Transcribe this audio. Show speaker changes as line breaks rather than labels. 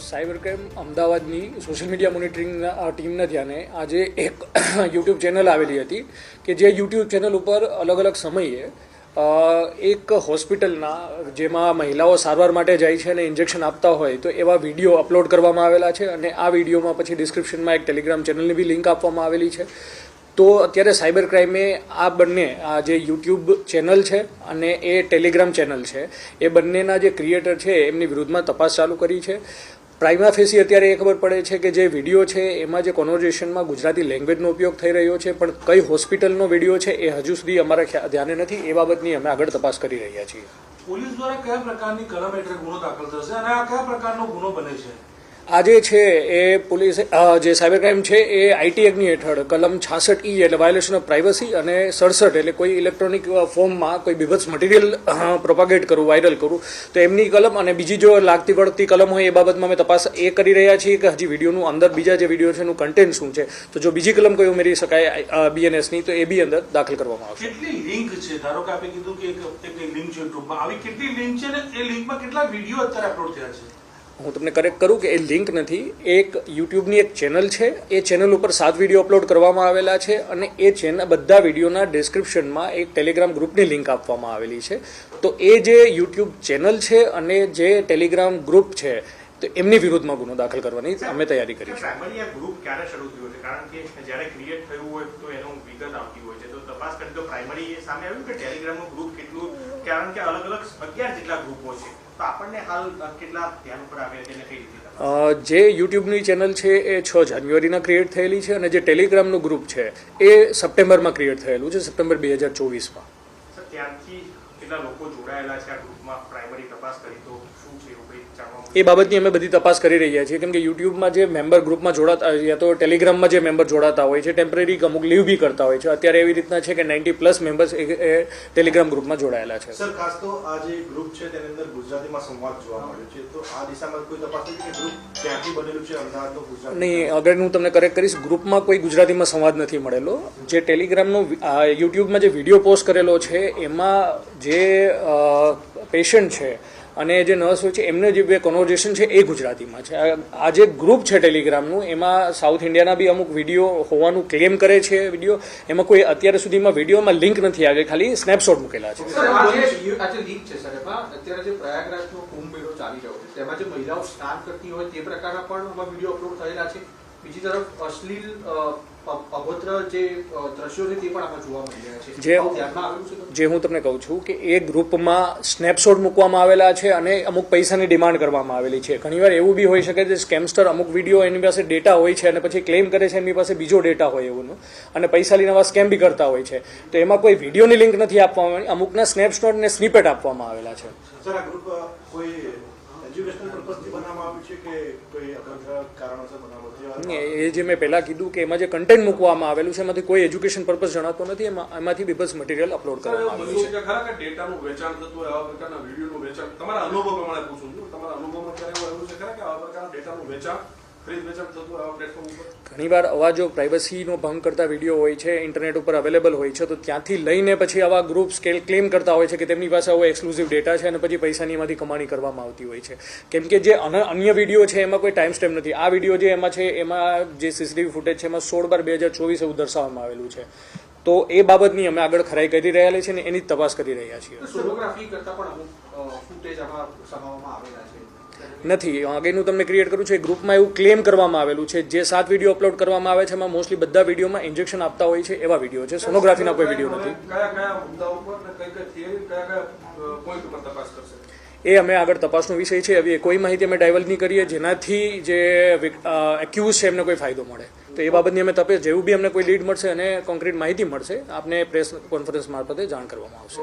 Cyber crime અમદાવાદની social media monitoring ટીમના ધ્યાને આજે એક યુટ્યુબ ચેનલ આવેલી હતી કે જે યુટ્યુબ ચેનલ ઉપર અલગ અલગ સમયે એક હોસ્પિટલના જેમાં મહિલાઓ સારવાર માટે જાય છે અને ઇન્જેક્શન આપતા હોય તો એવા વીડિયો અપલોડ કરવામાં આવેલા છે અને આ વિડીયોમાં પછી ડિસ્ક્રિપ્શનમાં એક ટેલિગ્રામ ચેનલની બી લિંક આપવામાં આવેલી છે. તો અત્યારે સાયબર ક્રાઇમે આ બંને, આ જે યુટ્યુબ ચેનલ છે અને એ ટેલિગ્રામ ચેનલ છે, એ બંનેના જે ક્રિએટર છે, એમની વિરુદ્ધમાં તપાસ ચાલુ કરી છે. પ્રાઇમા ફેસી અત્યારે એ ખબર પડે છે કે જે વીડિયો છે, એમાં જે કોન્વર્ઝેશનમાં ગુજરાતી લેંગ્વેજનો ઉપયોગ થઈ રહ્યો છે, પણ કઈ હોસ્પિટલનો વીડિયો છે એ હજુ સુધી અમારા ધ્યાને નથી. એ બાબતની અમે આગળ તપાસ કરી રહ્યા છીએ.
પોલીસ દ્વારા કયા પ્રકારની કલમ હેઠળ ગુનો દાખલ થશે અને આ કયા પ્રકારનો ગુનો બને છે?
આ જે છે એ પોલીસ જે સાયબર ક્રાઇમ છે એ આઈટી એક્ટની હેઠળ કલમ છાસઠ ઈ એટલે વાયોલેશન ઓફ પ્રાઇવસી અને સડસઠ એટલે કોઈ ઇલેક્ટ્રોનિક ફોર્મમાં કોઈ બીભત્સ મટીરિયલ પ્રોપાગેટ કરવું વાયરલ કરવું તો એમની કલમ અને બીજી જો લાગતી વળગતી કલમ હોય એ બાબતમાં અમે તપાસ એ કરી રહ્યા છીએ કે હજી વિડીયોનું અંદર બીજા જે વીડિયો છે એનું કન્ટેન્ટ શું છે, તો જો બીજી કલમ કોઈ ઉમેરી શકાય બીએનએસની તો એ બી અંદર દાખલ કરવામાં આવશે.
કેટલી લિંક છે? ધારો કે આપે કીધું કે એક લિંક છે યુટ્યુબમાં આવી કેટલી લિંક છે ને? એ લિંકમાં કેટલા વીડિયો અત્યારે અપલોડ થયા છે?
હું તમને કરેક્ટ કરું કે એ લિંક નથી. એક યુટ્યુબની એક ચેનલ છે. એ ચેનલ ઉપર સાત વીડિયો અપલોડ કરવામાં આવેલા છે અને એ ચેનલ બધા વિડીયોના ડિસ્ક્રિપ્શનમાં એક ટેલિગ્રામ ગ્રુપની લિંક આપવામાં આવેલી છે. તો એ જે યુટ્યુબ ચેનલ છે અને જે ટેલિગ્રામ ગ્રુપ છે તો એમની વિરુદ્ધમાં ગુનો દાખલ કરવાની અમે તૈયારી કરી છે
ગ્રુપ ક્યારે શરૂ થયું છે? કારણ કે જ્યારે ક્રિએટ થયું હોય તો એનો વિગત આવતી હોય છે. તો તપાસ કરી તો પ્રાઇમરી એ સામે આવ્યું કે ટેલિગ્રામનું ગ્રુપ કેટલું? કારણ કે અલગ અલગ અગિયાર જેટલા ગ્રુપો છે. તો આપણને હાલ કેટલા ધ્યાન ઉપર આવે છે કઈ રીતે
જે યુટ્યુબની ચેનલ છે એ છ જાન્યુઆરીના ક્રિએટ થયેલી છે અને જે ટેલિગ્રામનું ગ્રુપ છે એ સપ્ટેમ્બરમાં ક્રિએટ થયેલું છે સપ્ટેમ્બર બે હજાર ચોવીસમાં.
ત્યાંથી ત્યારથી કેટલા લોકો જોડાયેલા છે આ ગ્રુપમાં પ્રાઇમરી તપાસ કરી
એ બાબતની અમે બધી તપાસ કરી રહ્યા છીએ. કેમ કે યુટ્યુબમાં જે મેમ્બર ગ્રુપમાં જોડાતા યા તો ટેલિગ્રામમાં જે મેમ્બર જોડાતા હોય છે ટેમ્પરરી અમુક લીવ બી કરતા હોય છે. અત્યારે એવી રીતના છે કે નાઇન્ટી પ્લસ મેમ્બર્સ એ ટેલિગ્રામ ગ્રુપમાં જોડાયેલા છે.
સર ખાસ તો આ જે ગ્રુપ છે તેની અંદર ગુજરાતીમાં સંવાદ જોવા મળ્યો છે. તો આ દિશામાં કોઈ તપાસ કે ગ્રુપ ક્યાંથી બનેલું છે અમદાવાદનો ગુજરાત
નહીં અગર હું તમને કરેક્ટ કરીશ ગ્રુપમાં કોઈ ગુજરાતીમાં સંવાદ નથી મળેલો. જે ટેલિગ્રામનો યુટ્યુબમાં જે વીડિયો પોસ્ટ કરેલો છે એમાં જે પેશન્ટ છે અને જે નર્સ હોય છે, એમને જે બે કોન્વર્ઝેશન છે એ ગુજરાતીમાં છે. આ- જે ગ્રુપ છે ટેલિગ્રામનું એમાં સાઉથ ઇન્ડિયાના બી અમુક વીડિયો હોવાનું ક્લેમ કરે છે વીડિયો એમાં કોઈ અત્યાર સુધીમાં વિડીયોમાં લિંક નથી આવી ખાલી સ્નેપશોટ મૂકેલા છે.
તેમાં જે મહિલાઓ સ્નાન કરતી હોય તે પ્રકારના પણ વીડિયો અપલોડ થયેલા છે? બીજી તરફ અશ્લીલ અભદ્ર જે દ્રશ્યો છે તે પણ આમાં જોવા મળી રહ્યા છે.
જે-
આવું ધ્યાનમાં આવેલું છે તો?
જે હું તમને કહું છું કે એ ગ્રુપમાં સ્નેપશોટ મૂકવામાં આવેલા છે અને અમુક પૈસાની ડિમાન્ડ કરવામાં આવેલી છે. ઘણીવાર એવું બી હોઈ શકે છે સ્કેમસ્ટર અમુક વીડિયો એની પાસે ડેટા હોય છે અને પછી ક્લેમ કરે છે એમની પાસે બીજો ડેટા હોય એવું અને પૈસા લઈને આવા સ્કેમ બી કરતા હોય છે. તો એમાં કોઈ વિડીયોની લિંક નથી આપવામાં આવી. અમુકના સ્નેપશોટ ને સ્નિપેટ આપવામાં આવેલા છે.
સર આ ગ્રુપ કોઈ
એ જે મેં પહેલાં કીધું કે એમાં જે કન્ટેન્ટ મૂકવામાં આવેલું છે એમાંથી કોઈ એજ્યુકેશન પર્પઝ જણાતો નથી એમાં એમાંથી બીબસ મટીરિયલ અપલોડ કરવામાં આવેલું છે
ખરા કે ડેટાનું વેચાણ થતું હોય આવા પ્રકારના વિડીયોનું વેચાણ? તમારા અનુભવ પ્રમાણે પૂછું છું. તમારા અનુભવમાં ક્યારે એવું છે ખરા કે આવા પ્રકારના ડેટાનું વેચાણ
ઘણીવાર આવા જો પ્રાઇવસીનો ભંગ કરતા વીડિયો હોય છે ઇન્ટરનેટ ઉપર અવેલેબલ હોય છે તો ત્યાંથી લઈને પછી આવા ગ્રુપ સ્કેલ ક્લેમ કરતા હોય છે કે તેમની પાસે આવો એક્સક્લુઝિવ ડેટા છે અને પછી પૈસાની એમાંથી કમાણી કરવામાં આવતી હોય છે. કેમ કે જે અન- અન્ય વીડિયો છે એમાં કોઈ ટાઈમ સ્ટેમ્પ નથી. આ વીડિયો જે એમાં છે એમાં જે સીસીટીવી ફૂટેજ છે એમાં સોળ બાર બે હજાર ચોવીસ એવું દર્શાવવામાં આવેલું છે. તો એ બાબતની અમે આગળ ખરાઈ કરી રહ્યા છીએ અને એની તપાસ કરી રહ્યા છીએ.
સોનોગ્રાફી કરતા પણ અમુક ફૂટેજ આમાં સમાવવામાં આવેલા છે.
નથી. આગળનું તમને ક્રિએટ કરું છે એ ગ્રુપમાં એવું ક્લેમ કરવામાં આવેલું છે. જે સાત વીડિયો અપલોડ કરવામાં આવે છે એમાં મોસ્ટલી બધા વિડીયોમાં ઇન્જેક્શન આપતા હોય છે એવા વીડિયો છે. સોનોગ્રાફીના કોઈ વીડિયો નથી.
કયા કયા મુદ્દાઓ પર ને કઈ કઈ થિયરી કયા કયા પોઈન્ટ ઉપર તપાસ કરશે?
એ અમે આગળ તપાસનો વિષય છે. હવે કોઈ માહિતી અમે ડાયવલ નહીં કરીએ. જેનાથી જે એક્યુઝ છે એમને કોઈ ફાયદો મળે. તો એ બાબતની અમે તપે જેવું બી અમને કોઈ લીડ મળશે અને કોન્ક્રીટ માહિતી મળશે આપને પ્રેસ કોન્ફરન્સ મારફતે જાણ કરવામાં આવશે.